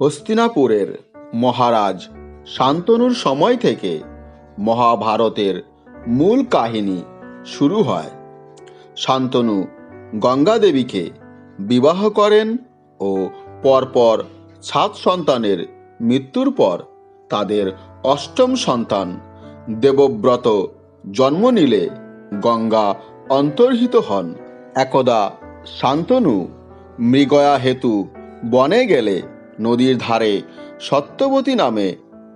হস্তিনাপুরের মহারাজ শান্তনুর সময় থেকে মহাভারতের মূল কাহিনী শুরু হয়। শান্তনু গঙ্গা দেবীকে বিবাহ করেন ও পরপর সাত সন্তানের মৃত্যুর পর তাদের অষ্টম সন্তান দেবব্রত জন্ম নিলে গঙ্গা অন্তর্হিত হন। একদা শান্তনু মৃগয়া হেতু বনে গেলে নদীর ধারে সত্যবতী নামে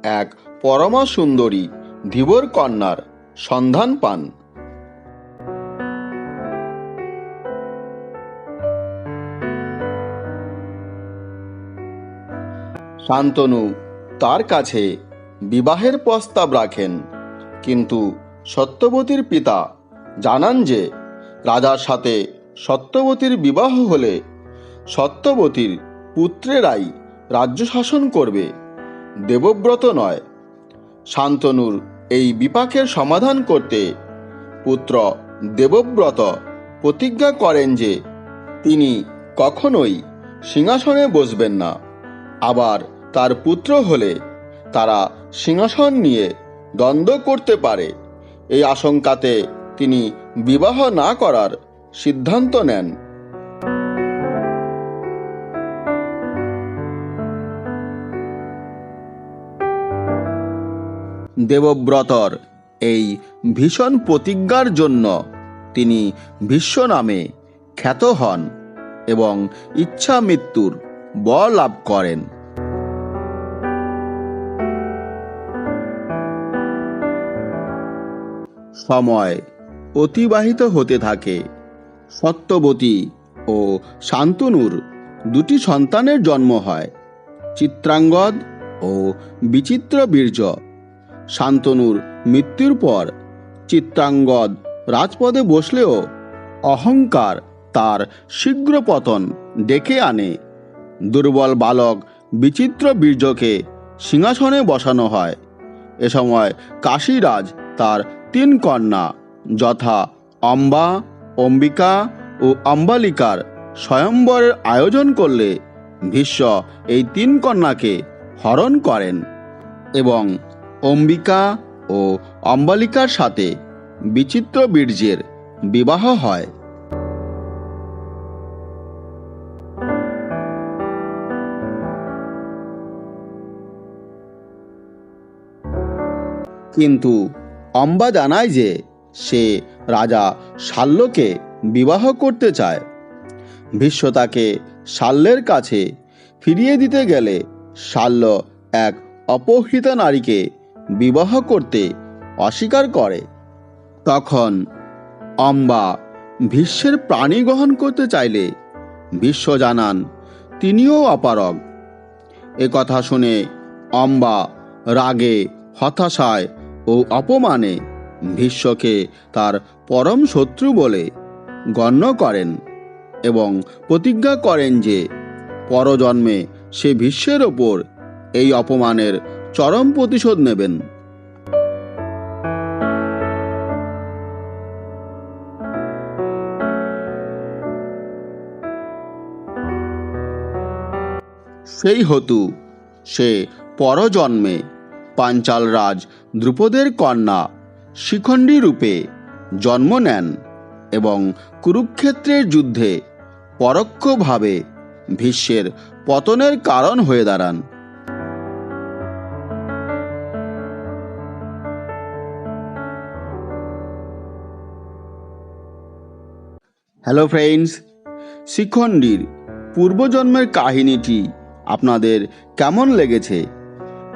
এক পরমা সুন্দরী ধীবর কন্যার সন্ধান পান। শান্তনু তার কাছে বিবাহের প্রস্তাব রাখেন, কিন্তু সত্যবতীর পিতা জানান যে রাজার সাথে সত্যবতীর বিবাহ হলে সত্যবতীর পুত্রেরাই রাজ্য শাসন করবে। দেবব্রত নয়। শান্তনুর এই বিপাকের সমাধান করতে পুত্র দেবব্রত প্রতিজ্ঞা করেন যে তিনি কখনোই সিংহাসনে বসবেন না। আবার তার পুত্র হলে তারা সিংহাসন নিয়ে দ্বন্দ্ব করতে পারে। এই আশঙ্কাতে তিনি বিবাহ না করার সিদ্ধান্ত নেন। দেবব্রতর এই ভীষণ প্রতিজ্ঞার জন্য তিনি ভীষ্ম নামে খ্যাত হন এবং ইচ্ছা মৃত্যুর বর লাভ করেন। সময় অতিবাহিত হতে থাকে। সত্যবতী ও শান্তনুর দুটি সন্তানের জন্ম হয়, চিত্রাঙ্গদ ও বিচিত্র বীর্য শান্তনুর মৃত্যুর পর চিত্রাঙ্গদ রাজপদে বসলেও অহংকার তার শীঘ্র পতন ডেকে আনে। দুর্বল বালক বিচিত্র বীর্যকে সিংহাসনে বসানো হয়। এ সময় কাশীরাজ তার তিন কন্যা যথা অম্বা, অম্বিকা ও অম্বালিকার স্বয়ম্বরের আয়োজন করলে ভীষ্ম এই তিন কন্যাকে হরণ করেন এবং অম্বিকা ও অম্বালিকার সাথে বিচিত্র বীর্যের বিবাহ হয়। কিন্তু অম্বা জানায় যে সে রাজা শাল্যকে বিবাহ করতে চায়। ভীষ্ম তাকে শাল্যের কাছে ফিরিয়ে দিতে গেলে শাল্য এক অপহৃতা নারীকে বিবাহ করতে অস্বীকার করে। তখন অম্বা ভীষ্মের প্রাণী গ্রহণ করতে চাইলে ভীষ্ম জানান, তিনিও অপারগ। এ কথা শুনে অম্বা রাগে, হতাশায় ও অপমানে ভীষ্মকে তার পরম শত্রু বলে গণ্য করেন এবং প্রতিজ্ঞা করেন যে পরজন্মে সে ভীষ্মের ওপর এই অপমানের চরম প্রতিশোধ নেবেন। সেই হতু, সে পরজন্মে পাঞ্চাল রাজ দ্রুপদের কন্যা শিখণ্ডী রূপে জন্ম নেন এবং কুরুক্ষেত্রের যুদ্ধে পরোক্ষভাবে ভীষ্মের পতনের কারণ হয়ে দাঁড়ান। হ্যালো ফ্রেন্ডস শিখণ্ডীর পূর্বজন্মের কাহিনীটি আপনাদের কেমন লেগেছে?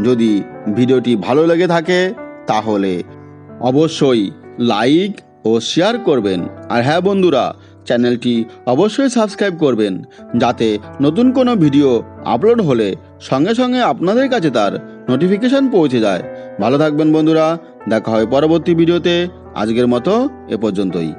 যদি ভিডিওটি ভালো লেগে থাকে, তাহলে অবশ্যই লাইক ও শেয়ার করবেন। আর হ্যাঁ বন্ধুরা, চ্যানেলটি অবশ্যই সাবস্ক্রাইব করবেন, যাতে নতুন কোনো ভিডিও আপলোড হলে সঙ্গে সঙ্গে আপনাদের কাছে তার নোটিফিকেশন পৌঁছে যায়। ভালো থাকবেন, বন্ধুরা। দেখা হয় পরবর্তী ভিডিওতে। আজকের মতো এ পর্যন্তই।